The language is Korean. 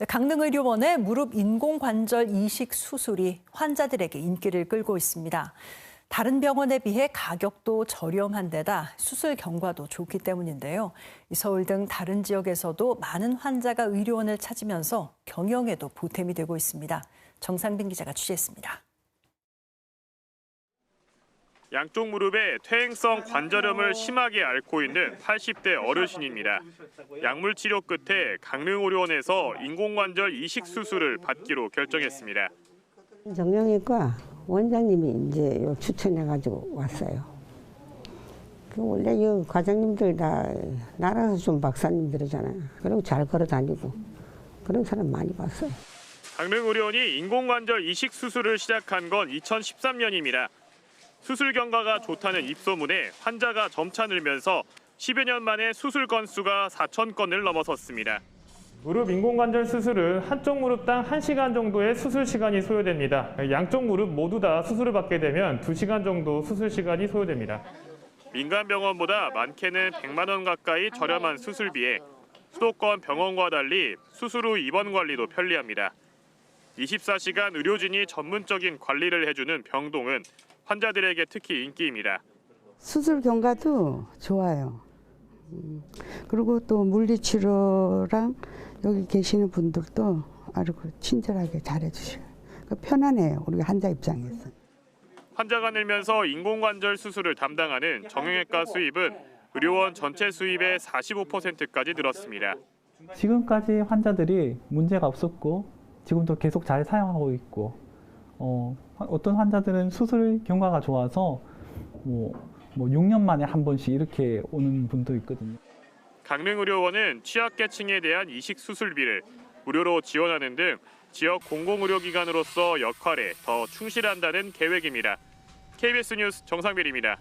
네, 강릉의료원의 무릎 인공관절 이식 수술이 환자들에게 인기를 끌고 있습니다. 다른 병원에 비해 가격도 저렴한 데다 수술 경과도 좋기 때문인데요. 이 서울 등 다른 지역에서도 많은 환자가 의료원을 찾으면서 경영에도 보탬이 되고 있습니다. 정상빈 기자가 취재했습니다. 양쪽 무릎에 퇴행성 관절염을 심하게 앓고 있는 80대 어르신입니다. 약물 치료 끝에 강릉의료원에서 인공관절 이식 수술을 받기로 결정했습니다. 정형외과 원장님이 이제 요 추천해가지고 왔어요. 그 원래 이 과장님들 다 나라에서 좀 박사님들이잖아요. 그리고 잘 걸어 다니고 그런 사람 많이 봤어요. 강릉의료원이 인공관절 이식 수술을 시작한 건 2013년입니다. 수술 경과가 좋다는 입소문에 환자가 점차 늘면서 10여 년 만에 수술 건수가 4천 건을 넘어섰습니다. 무릎 인공관절 수술은 한쪽 무릎당 1시간 정도의 수술 시간이 소요됩니다. 양쪽 무릎 모두 다 수술을 받게 되면 2시간 정도 수술 시간이 소요됩니다. 민간 병원보다 많게는 100만 원 가까이 저렴한 수술비에 수도권 병원과 달리 수술 후 입원 관리도 편리합니다. 24시간 의료진이 전문적인 관리를 해주는 병동은 환자들에게 특히 인기입니다. 수술 경과도 좋아요. 음, 그리고 또 물리치료랑 여기 계시는 분들도 아주 그 친절하게 잘해주셔요. 그 편안해요. 우리 환자 입장에서. 환자가 늘면서 인공관절 수술을 담당하는 정형외과 수입은 의료원 전체 수입의 45%까지 늘었습니다. 지금까지 환자들이 문제가 없었고 지금도 계속 잘 사용하고 있고 어, 어떤 환자들은 수술 경과가 좋아서 뭐, 뭐 6년 만에 한 번씩 이렇게 오는 분도 있거든요. 강릉의료원은 취약계층에 대한 이식 수술비를 무료로 지원하는 등 지역 공공의료기관으로서 역할에 더 충실한다는 계획입니다. KBS 뉴스 정상빈입니다.